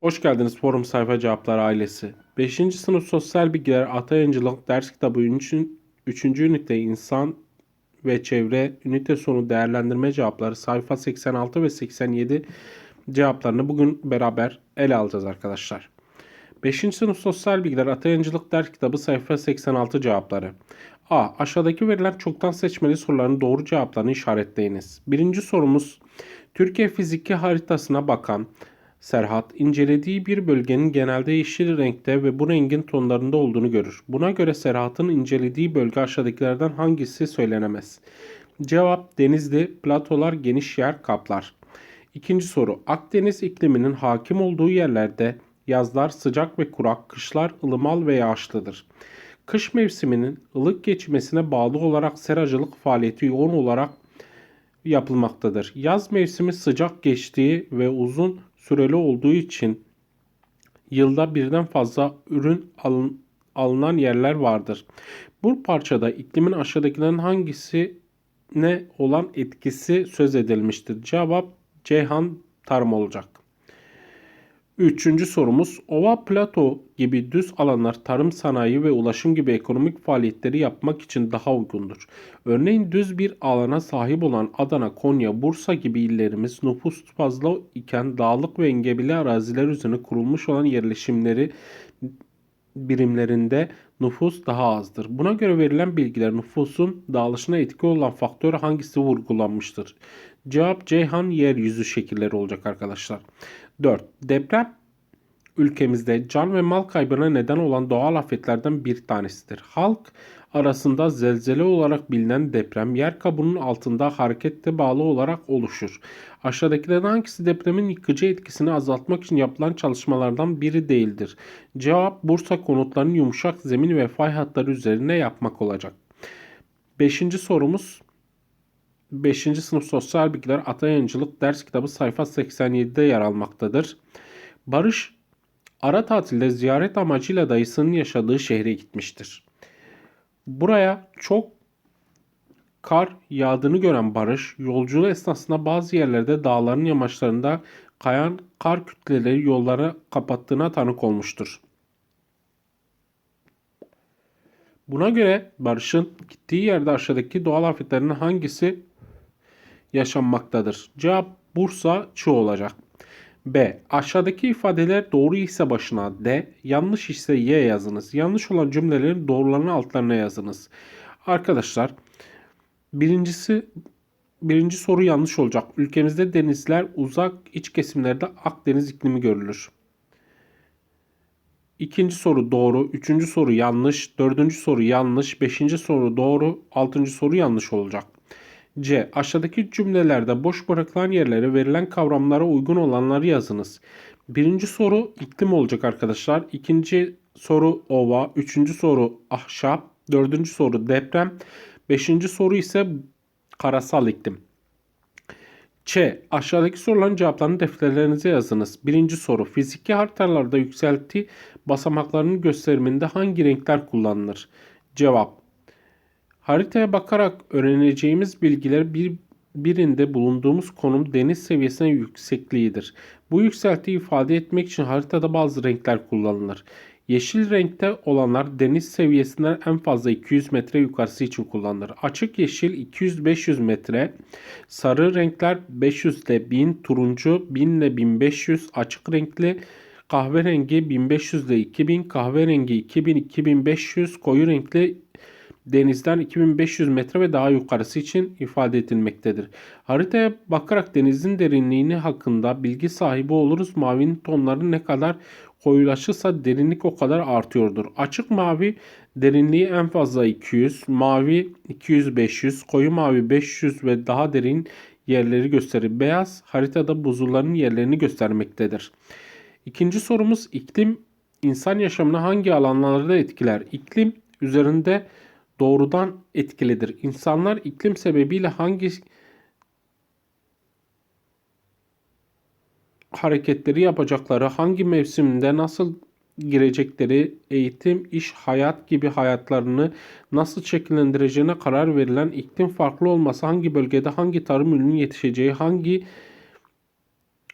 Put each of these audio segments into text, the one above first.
Hoş geldiniz Forum Sayfa Cevapları ailesi. 5. sınıf Sosyal Bilgiler Atayıncılık ders kitabı 3. 3. ünite İnsan ve Çevre ünite sonu değerlendirme cevapları sayfa 86 ve 87 cevaplarını bugün beraber ele alacağız arkadaşlar. 5. sınıf Sosyal Bilgiler Atayıncılık ders kitabı sayfa 86 cevapları. A. Aşağıdaki verilen çoktan seçmeli soruların doğru cevaplarını işaretleyiniz. Birinci sorumuz Türkiye fiziki haritasına bakan Serhat incelediği bir bölgenin genelde yeşil renkte ve bu rengin tonlarında olduğunu görür. Buna göre Serhat'ın incelediği bölge aşağıdakilerden hangisi söylenemez? Cevap Denizli, platolar geniş yer kaplar. İkinci soru Akdeniz ikliminin hakim olduğu yerlerde yazlar sıcak ve kurak, kışlar ılımal ve yağışlıdır. Kış mevsiminin ılık geçmesine bağlı olarak seracılık faaliyeti yoğun olarak yapılmaktadır. Yaz mevsimi sıcak geçtiği ve uzun süreli olduğu için yılda birden fazla ürün alın, alınan yerler vardır. Bu parçada iklimin aşağıdakilerin hangisine olan etkisi söz edilmiştir? Cevap Ceyhan tarım olacak. Üçüncü sorumuz Ova Plato gibi düz alanlar tarım sanayi ve ulaşım gibi ekonomik faaliyetleri yapmak için daha uygundur. Örneğin düz bir alana sahip olan Adana, Konya, Bursa gibi illerimiz nüfus fazla iken dağlık ve engebeli araziler üzerine kurulmuş olan yerleşimleri birimlerinde nüfus daha azdır. Buna göre verilen bilgiler nüfusun dağılışına etki olan faktör hangisi vurgulanmıştır? Cevap Ceyhan yeryüzü şekilleri olacak arkadaşlar. 4. Deprem ülkemizde can ve mal kaybına neden olan doğal afetlerden bir tanesidir. Halk arasında zelzele olarak bilinen deprem yer kabuğunun altında harekette bağlı olarak oluşur. Aşağıdakilerden hangisi depremin yıkıcı etkisini azaltmak için yapılan çalışmalardan biri değildir? Cevap Bursa konutlarının yumuşak zemin ve fay hatları üzerine yapmak olacak. Beşinci sorumuz 5. sınıf sosyal bilgiler Atayıncılık ders kitabı sayfa 87'de yer almaktadır. Barış ara tatilde ziyaret amacıyla dayısının yaşadığı şehre gitmiştir. Buraya çok kar yağdığını gören Barış, yolculuğu esnasında bazı yerlerde dağların yamaçlarında kayan kar kütleleri yolları kapattığına tanık olmuştur. Buna göre Barış'ın gittiği yerde aşağıdaki doğal afetlerin hangisi yaşanmaktadır? Cevap Bursa Çığ olacak. B. Aşağıdaki ifadeler doğru ise başına D, yanlış ise Y yazınız. Yanlış olan cümlelerin doğrularını altlarına yazınız. Arkadaşlar birincisi birinci soru yanlış olacak. Ülkemizde denizler uzak iç kesimlerde Akdeniz iklimi görülür. İkinci soru doğru. Üçüncü soru yanlış. Dördüncü soru yanlış. Beşinci soru doğru. Altıncı soru yanlış olacak. C. Aşağıdaki cümlelerde boş bırakılan yerlere verilen kavramlara uygun olanları yazınız. Birinci soru iklim olacak arkadaşlar. İkinci soru ova. Üçüncü soru ahşap. Dördüncü soru deprem. Beşinci soru ise karasal iklim. Ç. Aşağıdaki soruların cevaplarını defterlerinize yazınız. Birinci soru. Fiziki haritalarda yükselti basamaklarının gösteriminde hangi renkler kullanılır? Cevap. Haritaya bakarak öğreneceğimiz bilgiler bir birinde bulunduğumuz konum deniz seviyesine yüksekliğidir. Bu yükseltiyi ifade etmek için haritada bazı renkler kullanılır. Yeşil renkte olanlar deniz seviyesinden en fazla 200 metre yukarısı için kullanılır. Açık yeşil 200-500 metre, sarı renkler 500 ile 1000, turuncu 1000 ile 1500, açık renkli kahverengi 1500 ile 2000, kahverengi 2000-2500, koyu renkli denizden 2500 metre ve daha yukarısı için ifade edilmektedir. Haritaya bakarak denizin derinliğini hakkında bilgi sahibi oluruz. Mavinin tonları ne kadar koyulaşırsa derinlik o kadar artıyordur. Açık mavi derinliği en fazla 200, mavi 200-500, koyu mavi 500 ve daha derin yerleri gösterir. Beyaz haritada buzulların yerlerini göstermektedir. İkinci sorumuz iklim insan yaşamını hangi alanlarda etkiler? İklim üzerinde doğrudan etkilidir. İnsanlar iklim sebebiyle hangi hareketleri yapacakları, hangi mevsimde nasıl girecekleri, eğitim, iş, hayat gibi hayatlarını nasıl şekillendireceğine karar verilen iklim farklı olması, hangi bölgede hangi tarım ürünün yetişeceği, hangi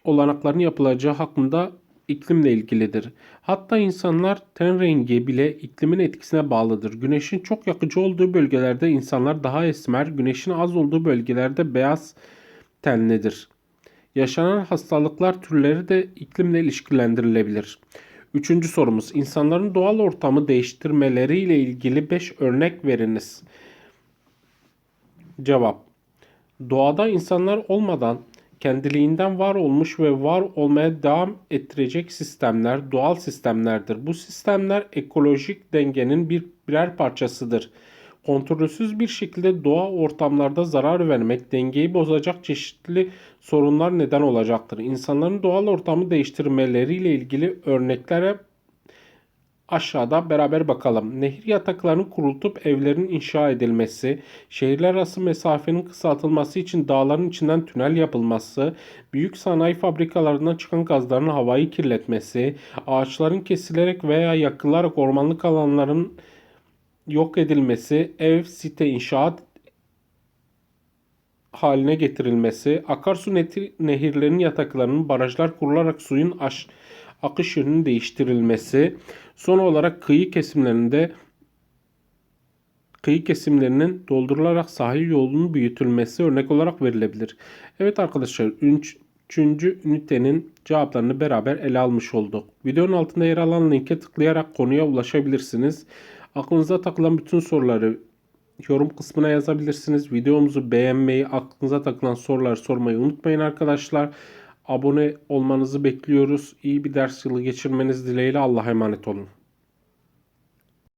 olanakların yapılacağı hakkında iklimle ilgilidir. Hatta insanlar ten rengi bile iklimin etkisine bağlıdır. Güneşin çok yakıcı olduğu bölgelerde insanlar daha esmer, güneşin az olduğu bölgelerde beyaz tenlidir. Yaşanan hastalıklar türleri de iklimle ilişkilendirilebilir. Üçüncü sorumuz. İnsanların doğal ortamı değiştirmeleriyle ilgili 5 örnek veriniz. Cevap. Doğada insanlar olmadan kendiliğinden var olmuş ve var olmaya devam ettirecek sistemler doğal sistemlerdir. Bu sistemler ekolojik dengenin bir birer parçasıdır. Kontrolsüz bir şekilde doğa ortamlarda zarar vermek dengeyi bozacak çeşitli sorunlar neden olacaktır. İnsanların doğal ortamı değiştirmeleriyle ilgili örneklere Aşağıda beraber bakalım. Nehir yataklarının kurulup evlerin inşa edilmesi, şehirler arası mesafenin kısaltılması için dağların içinden tünel yapılması, büyük sanayi fabrikalarından çıkan gazların havayı kirletmesi, ağaçların kesilerek veya yakılarak ormanlık alanların yok edilmesi, ev, site inşaat haline getirilmesi, akarsu neti- nehirlerin yataklarının barajlar kurularak suyun aş- akış yönünün değiştirilmesi, son olarak kıyı kesimlerinde kıyı kesimlerinin doldurularak sahil yolunun büyütülmesi örnek olarak verilebilir. Evet arkadaşlar 3. ünitenin cevaplarını beraber ele almış olduk. Videonun altında yer alan linke tıklayarak konuya ulaşabilirsiniz. Aklınıza takılan bütün soruları yorum kısmına yazabilirsiniz. Videomuzu beğenmeyi, aklınıza takılan soruları sormayı unutmayın arkadaşlar. Abone olmanızı bekliyoruz. İyi bir ders yılı geçirmeniz dileğiyle Allah'a emanet olun.